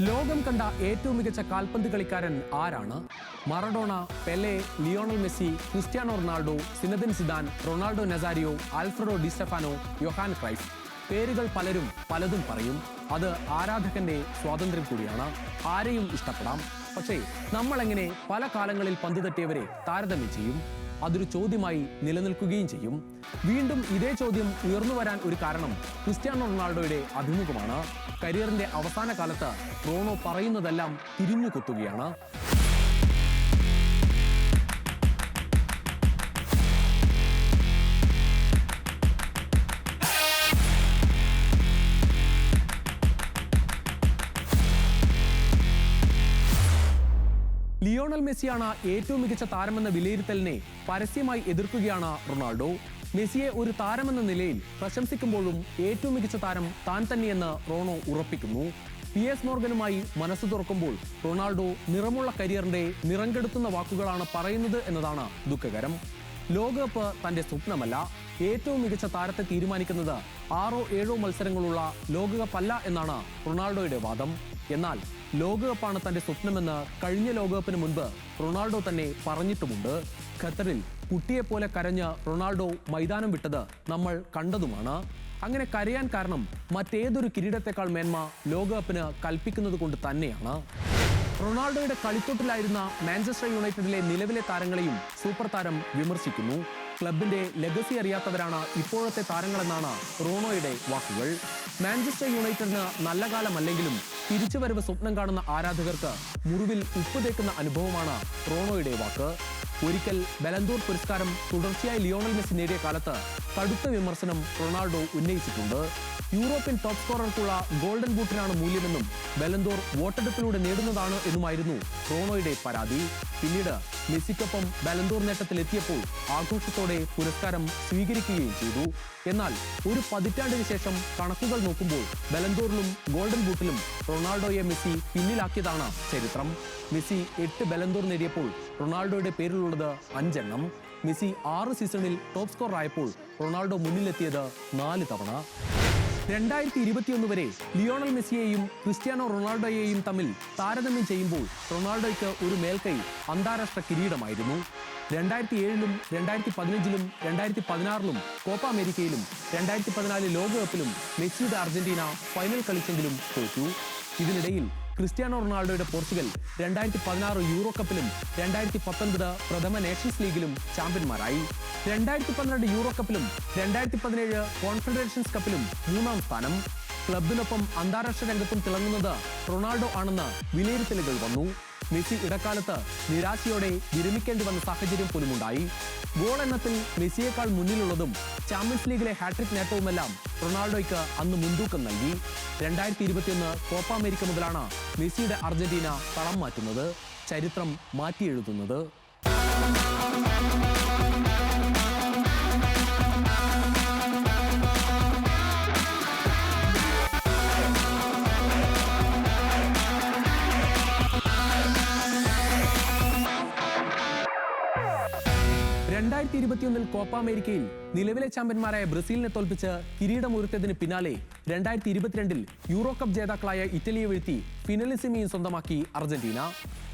ലോകം കണ്ട ഏറ്റവും മികച്ച കാൽപന്ത് കളിക്കാരൻ ആരാണ്? Maradona Pele Lionel Messi Cristiano Ronaldo Zinedine Zidane Ronaldo Nazario Alfredo Di Stefano Johan Cruyff പേരുകൾ പലരും പലതും പറയും. അത് ആരാധകന്റെ സ്വാതന്ത്ര്യം കൂടിയാണ്. ആരെയും ഇഷ്ടപ്പെടാം. പക്ഷേ നമ്മൾ എങ്ങനെ പല കാലങ്ങളിൽ പന്ത് തട്ടിയവരെ താരതമ്യം ചെയ്യും? അതൊരു ചോദ്യമായി നിലനിൽക്കുകയും ചെയ്യും. വീണ്ടും ഇതേ ചോദ്യം ഉയർന്നു വരാൻ ഒരു കാരണം ക്രിസ്ത്യാനോ റൊണാൾഡോയുടെ അഭിമുഖമാണ് കരിയറിന്റെ അവസാന കാലത്ത് റോണോ പറയുന്നതെല്ലാം തിരിഞ്ഞു കുത്തുകയാണ്. ലിയോണൽ മെസ്സിയാണ് ഏറ്റവും മികച്ച താരമെന്ന വിലയിരുത്തലിനെ പരസ്യമായി എതിർക്കുകയാണ് റൊണാൾഡോ. മെസ്സിയെ ഒരു താരമെന്ന നിലയിൽ പ്രശംസിക്കുമ്പോഴും ഏറ്റവും മികച്ച താരം താൻ തന്നെയെന്ന് റോണോ ഉറപ്പിക്കുന്നു. പി എസ് മോർഗനുമായി മനസ്സ് തുറക്കുമ്പോൾ റൊണാൾഡോ നിറമുള്ള കരിയറിന്റെ നിറം കെടുത്തുന്ന വാക്കുകളാണ് പറയുന്നത് എന്നതാണ് ദുഃഖകരം. ലോകകപ്പ് തന്റെ സ്വപ്നമല്ല ഏറ്റവും മികച്ച താരത്തെ തീരുമാനിക്കുന്നത് ആറോ ഏഴോ മത്സരങ്ങളുള്ള ലോകകപ്പല്ല എന്നാണ് റൊണാൾഡോയുടെ വാദം. എന്നാൽ ലോകകപ്പാണ് തന്റെ സ്വപ്നമെന്ന് കഴിഞ്ഞ ലോകകപ്പിന് മുൻപ് റൊണാൾഡോ തന്നെ പറഞ്ഞിട്ടുമുണ്ട്. ഖത്തറിൽ കുട്ടിയെപ്പോലെ കരഞ്ഞ് റൊണാൾഡോ മൈതാനം വിട്ടത് നമ്മൾ കണ്ടതുമാണ്. അങ്ങനെ കരയാൻ കാരണം മറ്റേതൊരു കിരീടത്തെക്കാൾ മേന്മ ലോകകപ്പിന് കൽപ്പിക്കുന്നത് കൊണ്ട് തന്നെയാണ്. റൊണാൾഡോയുടെ കളിത്തൊട്ടിലായിരുന്ന മാഞ്ചസ്റ്റർ യുണൈറ്റഡിലെ നിലവിലെ താരങ്ങളെയും സൂപ്പർ താരം വിമർശിക്കുന്നു. ക്ലബിന്റെ ലെഗസി അറിയാത്തവരാണ് ഇപ്പോഴത്തെ താരങ്ങളെന്നാണ് റോണോയുടെ വാക്കുകൾ. മാഞ്ചസ്റ്റർ യുണൈറ്റഡിന് നല്ല കാലമല്ലെങ്കിലും തിരിച്ചുവരവ് സ്വപ്നം കാണുന്ന ആരാധകർക്ക് മുറിവിൽ ഉപ്പ് തേക്കുന്ന അനുഭവമാണ് റോണോയുടെ വാക്ക്. ഒരിക്കൽ ബലന്തൂർ പുരസ്കാരം തുടർച്ചയായി ലിയോണൽ മെസ്സി നേടിയ കാലത്ത് കടുത്ത വിമർശനം റൊണാൾഡോ ഉന്നയിച്ചിട്ടുണ്ട്. യൂറോപ്യൻ ടോപ്പ് സ്കോറർക്കുള്ള ഗോൾഡൻ ബൂട്ടിനാണ് മൂല്യമെന്നും ബലന്തോർ വോട്ടെടുപ്പിലൂടെ നേടുന്നതാണ് എന്നുമായിരുന്നു റോണോയുടെ പരാതി. പിന്നീട് മെസ്സിക്കൊപ്പം ബലന്തോർ നേട്ടത്തിലെത്തിയപ്പോൾ ആഘോഷത്തോടെ പുരസ്കാരം സ്വീകരിക്കുകയും ചെയ്തു. എന്നാൽ ഒരു പതിറ്റാണ്ടിന് ശേഷം കണക്കുകൾ നോക്കുമ്പോൾ ബലന്തോറിലും ഗോൾഡൻ ബൂട്ടിലും റൊണാൾഡോയെ മെസ്സി പിന്നിലാക്കിയതാണ് ചരിത്രം. മെസ്സി എട്ട് ബലന്തോർ നേടിയപ്പോൾ റൊണാൾഡോയുടെ പേരിലുള്ളത് അഞ്ചെണ്ണം. മെസ്സി ആറ് സീസണിൽ ടോപ്പ് സ്കോർ ആയപ്പോൾ റൊണാൾഡോ മുന്നിലെത്തിയത് നാല് തവണ. രണ്ടായിരത്തി ഇരുപത്തിയൊന്ന് വരെ ലിയോണൽ മെസ്സിയെയും ക്രിസ്ത്യാനോ റൊണാൾഡോയെയും തമ്മിൽ താരതമ്യം ചെയ്യുമ്പോൾ റൊണാൾഡോയ്ക്ക് ഒരു മേൽക്കൈ അന്താരാഷ്ട്ര കിരീടമായിരുന്നു. രണ്ടായിരത്തി ഏഴിലും രണ്ടായിരത്തി പതിനഞ്ചിലും രണ്ടായിരത്തി പതിനാറിലും കോപ്പ അമേരിക്കയിലും രണ്ടായിരത്തി പതിനാല് ലോകകപ്പിലും മെസ്സിയുടെ അർജന്റീന ഫൈനൽ കളിച്ചെങ്കിലും തോറ്റു. ഇതിനിടയിൽ ക്രിസ്ത്യാനോ റൊണാൾഡോയുടെ പോർച്ചുഗൽ രണ്ടായിരത്തി പതിനാറ് യൂറോ കപ്പിലും രണ്ടായിരത്തി പത്തൊൻപത് പ്രഥമ നേഷൻസ് ലീഗിലും ചാമ്പ്യന്മാരായി. രണ്ടായിരത്തി പന്ത്രണ്ട് യൂറോ കപ്പിലും രണ്ടായിരത്തി പതിനേഴ് കോൺഫെഡറേഷൻസ് കപ്പിലും മൂന്നാം സ്ഥാനം. ക്ലബിനൊപ്പം അന്താരാഷ്ട്ര രംഗത്തും തിളങ്ങുന്നത് റൊണാൾഡോ ആണെന്ന് വിലയിരുത്തലുകൾ വന്നു. മെസ്സി ഇടക്കാലത്ത് നിരാശയോടെ വിരമിക്കേണ്ടി വന്ന സാഹചര്യം പോലുമുണ്ടായി. ഗോൾ എണ്ണത്തിൽ മെസ്സിയേക്കാൾ മുന്നിലുള്ളതും ചാമ്പ്യൻസ് ലീഗിലെ ഹാട്രിക് നേട്ടവുമെല്ലാം റൊണാൾഡോയ്ക്ക് അന്ന് മുൻതൂക്കം നൽകി. രണ്ടായിരത്തി ഇരുപത്തിയൊന്ന് കോപ്പ അമേരിക്ക മുതലാണ് മെസ്സിയുടെ അർജന്റീന തളം മാറ്റുന്നത് ചരിത്രം മാറ്റിയെഴുതുന്നത്. രണ്ടായിരത്തി ഇരുപത്തിയൊന്നിൽ കോപ്പ അമേരിക്കയിൽ നിലവിലെ ചാമ്പ്യന്മാരായ ബ്രസീലിനെ തോൽപ്പിച്ച് കിരീടമുയർത്തിയതിന് പിന്നാലെ രണ്ടായിരത്തി ഇരുപത്തിരണ്ടിൽ യൂറോ കപ്പ് ജേതാക്കളായ ഇറ്റലിയെ വീഴ്ത്തി ഫിനലിസിമിയും സ്വന്തമാക്കി അർജന്റീന.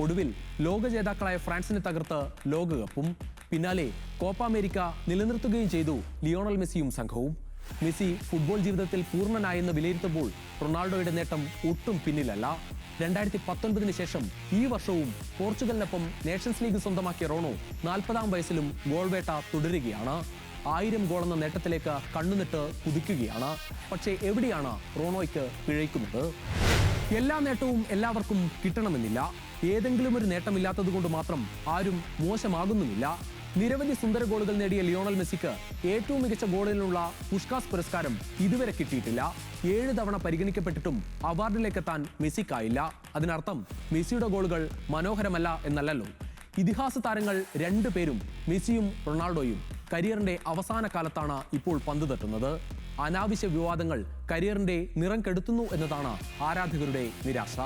ഒടുവിൽ ലോക ജേതാക്കളായ ഫ്രാൻസിനെ തകർത്ത് ലോകകപ്പും. പിന്നാലെ കോപ്പ അമേരിക്ക നിലനിർത്തുകയും ചെയ്തു ലിയോണൽ മെസ്സിയും സംഘവും. മെസ്സി ഫുട്ബോൾ ജീവിതത്തിൽ പൂർണനായെന്ന് വിലയിരുത്തുമ്പോൾ റൊണാൾഡോയുടെ നേട്ടം ഒട്ടും പിന്നിലല്ല. രണ്ടായിരത്തി പത്തൊൻപതിന് ശേഷം ഈ വർഷവും പോർച്ചുഗലിനൊപ്പം നേഷൻസ് ലീഗ് സ്വന്തമാക്കിയ റോണോ നാൽപ്പതാം വയസ്സിലും ഗോൾ വേട്ട തുടരുകയാണ്. ആയിരം ഗോളെന്ന നേട്ടത്തിലേക്ക് കണ്ണുനിട്ട് കുതിക്കുകയാണ്. പക്ഷേ എവിടെയാണ് റോണോയ്ക്ക് പിഴയ്ക്കുന്നത്? എല്ലാ നേട്ടവും എല്ലാവർക്കും കിട്ടണമെന്നില്ല. ഏതെങ്കിലും ഒരു നേട്ടമില്ലാത്തത് കൊണ്ട് മാത്രം ആരും മോശമാകുന്നുമില്ല. നിരവധി സുന്ദര ഗോളുകൾ നേടിയ ലിയോണൽ മെസ്സിക്ക് ഏറ്റവും മികച്ച ഗോളിനുള്ള പുഷ്കാസ് പുരസ്കാരം ഇതുവരെ കിട്ടിയിട്ടില്ല. ഏഴ് തവണ പരിഗണിക്കപ്പെട്ടിട്ടും അവാർഡിലേക്ക് എത്താൻ മെസ്സിക്കായില്ല. അതിനർത്ഥം മെസ്സിയുടെ ഗോളുകൾ മനോഹരമല്ല എന്നല്ലല്ലോ. ഇതിഹാസ താരങ്ങൾ രണ്ടു പേരും മെസ്സിയും റൊണാൾഡോയും കരിയറിന്റെ അവസാന കാലത്താണ് ഇപ്പോൾ പന്ത് തട്ടുന്നത്. അനാവശ്യ വിവാദങ്ങൾ കരിയറിന്റെ നിറം കെടുത്തുന്നു എന്നതാണ് ആരാധകരുടെ നിരാശ.